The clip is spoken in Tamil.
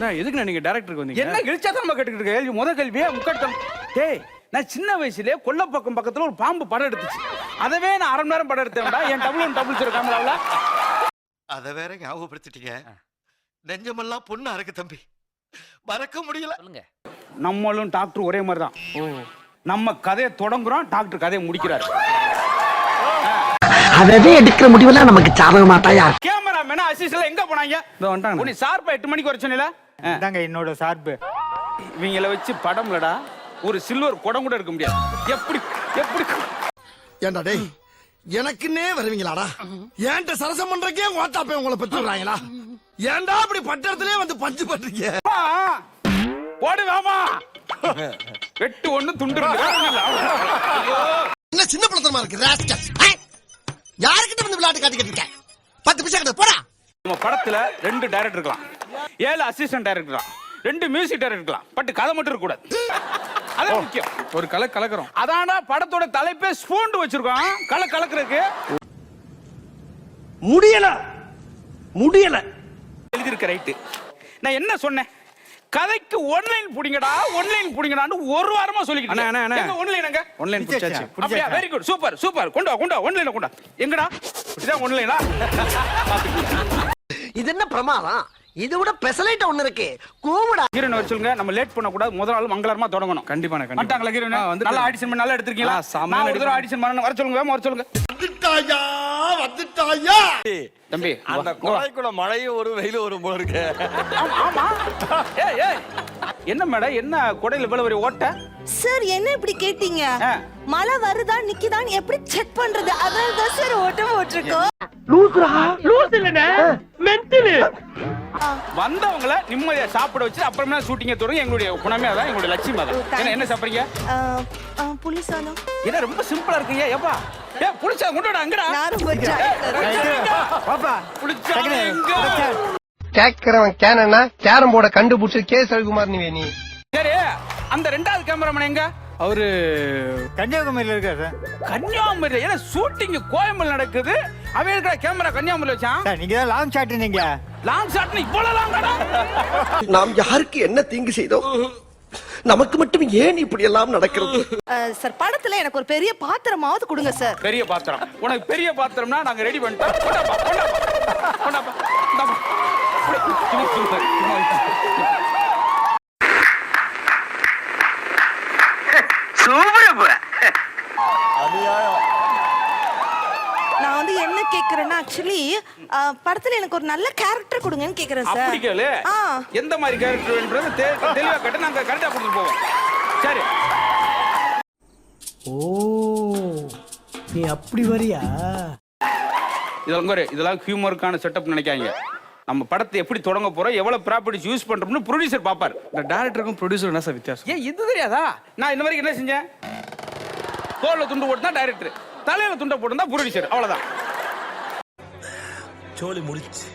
நான் எதுக்கு நீங்க டேரக்டருக்கு வந்தீங்க? என்ன இழிச்சாத்தனமா கேட்டுக்கிட்டு இருக்க? கேள்வி முத கேள்வியே முக்கட்டம். டேய் நான் சின்ன வயசுலயே கொல்லப்பக்கம் பக்கத்துல ஒரு பாம்பு படம் எடுத்துச்சு. அதவே நான் அரை மணி நேரம் படம் எடுத்தேன்டா. என் டபுள் ஒன் டபுள் ஜீரோ கேமராவில் அத வேற ஞாபகப்படுத்திட்டீங்க. நெஞ்சமெல்லாம் பொண்ணு அறக்கு தம்பி. மறக்க முடியல. சொல்லுங்க. நம்மளும் டாக்டர் ஒரே மாதிரி தான் நம்ம கதையை தொடங்குறோம் டாக்டர் கதையை முடிக்கிறாரு. அதவே எடுக்கிற முடிவெல்லாம் நமக்கு சாதகமா மேன அசிஸ்டன்ட் எங்க போனாங்க? இதோ வந்துட்டாங்க உன்னை சார்பா எட்டு மணிக்கு வர சொன்னீல? இதாங்க என்னோட சார்பு. இவங்கள வச்சு படம்லடா ஒரு சில்வர் குடம் கூட எடுக்க முடியாது. எப்படி எப்படி? ஏண்டா டேய் எனக்குன்னே வருவீங்களாடா? ஏன்ட்ட சரசம் பண்றக்கே ஓட்டாப்பே உங்களை பெற்று விடுறாங்களா? ஏன்டா அப்படி பட்டத்திலே வந்து பஞ்சு பண்றீங்க? போடு வாமா வெட்டு ஒண்ணு துண்டு. என்ன சின்ன பிள்ளைத்தனமா இருக்கு ராஸ்கல் யாருக்கிட்ட வந்து விளையாட்டு காட்டிக்கிட்டு இருக்க? பத்து பைசா கிட்ட போடா. நம்ம படத்துல ரெண்டு டைரக்டர் இருக்கலாம். ஏழு அசிஸ்டன்ட் டைரக்டர் இருக்கலாம். ரெண்டு மியூசிக் டைரக்டர் இருக்கலாம். பட் கதை மட்டும் இருக்க கூடாது. அதான் முக்கியம். ஒரு கலை கலக்குறோம். அதான்டா படத்தோட தலைப்பே ஸ்பூண்டு வச்சிருக்கோம். கல கலக்குறதுக்கு. முடியல. முடியல. எழுதியிருக்க ரைட்டு நான் என்ன சொன்னேன்? கதைக்கு ஒன்லைன் புடிங்கடா ஒன்லைன் புடிங்கடான்னு ஒரு வாரமா சொல்லிக்கிட்டு அண்ணா, அண்ணா. ஒன்லைன் எங்க ஆன்லைன் பிடிச்சாச்சு? அப்படியா வெரி குட் சூப்பர் சூப்பர் கொண்டு வா கொண்டு வா ஒன்லைன் கொண்டு வா. எங்கடா? இதான் ஒன்லைனா இது என்ன பிரமாதம்? இது விட பெசலைட் ஒண்ணு இருக்கு. கூவுடா. ஹீரோயின் வர சொல்லுங்க. நம்ம லேட் பண்ண கூடாது முதல் நாள் மங்களகரமா தொடங்கணும். கண்டிப்பாண்ணே கண்டிப்பா. மாட்டாங்களா ஹீரோயின்? ஆ, வந்துட்டு. நல்லா ஆடிஷன் பண்ணி நல்லா எடுத்திருக்கீங்களா? நான் ஒரு தடவை. ஆடிஷன் பண்ணணும். வர சொல்லுங்க வேகமா வர சொல்லுங்க. வந்துட்டாயா? வந்துட்டாயா? தம்பி அந்த. கூட மழையும் ஒரு வெயிலும் ஒரு போல இருக்கு. ஆமா ஏய் ஏய். என்ன மேடம் என்ன கொடையில இவ்வளவு பெரிய ஓட்ட? சார் என்ன இப்படி கேட்டீங்க. மழை வருதா நிக்குதான்னு எப்படி செக் பண்றது? அதனால தான் சார் ஓட்டம் போட்டிருக்கோம் வந்தவங்கள நிம்மதியா சாப்பிட வச்சு அப்புறமே ஷூட்டிங்க தொடங்கி எங்களுடைய குணமே அதான் எங்களுடைய லட்சியம் அதான் என்ன என்ன சாப்பிடுறீங்க? புளி சாதம். ரொம்ப சிம்பிளா இருக்கீங்க. ஏப்பா. ஏ புளிச்சா கொண்டு அங்கடா. நான் ரொம்ப ஜாக்கிரதை. பாப்பா புளிச்சா எங்க? கேக்குறவன் கேனா கேரம் போர்ட கண்டுபிடிச்சு கே. ரவிக்குமார் நீ நீ. சரி அந்த ரெண்டாவது கேமராமேன் எங்க? அவரு கன்னியாகுமரியில இருக்காரு சார். கன்னியாகுமரி ஏன்னா ஷூட்டிங் கோயம்பல் நடக்குது? அவன் இருக்கிற கேமரா கன்னியாகுமரி வச்சான் சார் நீங்க தான் லாங் ஷாட் நீங்க லாங் ஷாட்னு இவ்வளவு லாங்கடா நாம் யாருக்கு என்ன தீங்கு செய்தோம்? நமக்கு மட்டும் ஏன் இப்படி எல்லாம் நடக்கிறது? சார் படத்துல எனக்கு ஒரு பெரிய பாத்திரமாவது கொடுங்க சார். பெரிய பாத்திரம். உனக்கு பெரிய பாத்திரம்னா நாங்க ரெடி பண்ணிட்டோம். கொண்டாப்பா, கொண்டாப்பா, கொண்டாப்பா, வைப்பா. நான் வந்து என்ன கேக்குறேன்னா ஆக்சுவலி படத்துல எனக்கு ஒரு நல்ல கேரக்டர் கொடுங்கன்னு கேக்குறேன் சார் அப்படி கேளு. ஆ. எந்த மாதிரி கேரக்டர் வேணுன்றது தெ- தெளிவா கேட்டு நாங்க கரெக்டா கொடுத்துட்டு போவோம். சரி. ஓ நீ அப்படி வரியா? இதெல்லாம் ஒரு இதெல்லாம் ஹியூமருக்கான செட்டப் நினைக்காங்க நம்ம படத்தை எப்படி தொடங்க போறோம் எவ்வளவு ப்ராப்பர்ட்டிஸ் யூஸ் பண்றோம்னு ப்ரொடியூசர் பாப்பார் இந்த டேரக்டருக்கும் ப்ரொடியூசர் என்ன சார் வித்தியாசம்? ஏன் இது தெரியாதா? நான் இந்த மாதிரி என்ன செஞ்சேன்? தோல்ல துண்டு போட்டு தான் டைரக்டர் தலையில துண்டை போட்டு தான் ப்ரொடியூசர் அவ்வளவுதான். சோழி முடிச்சு.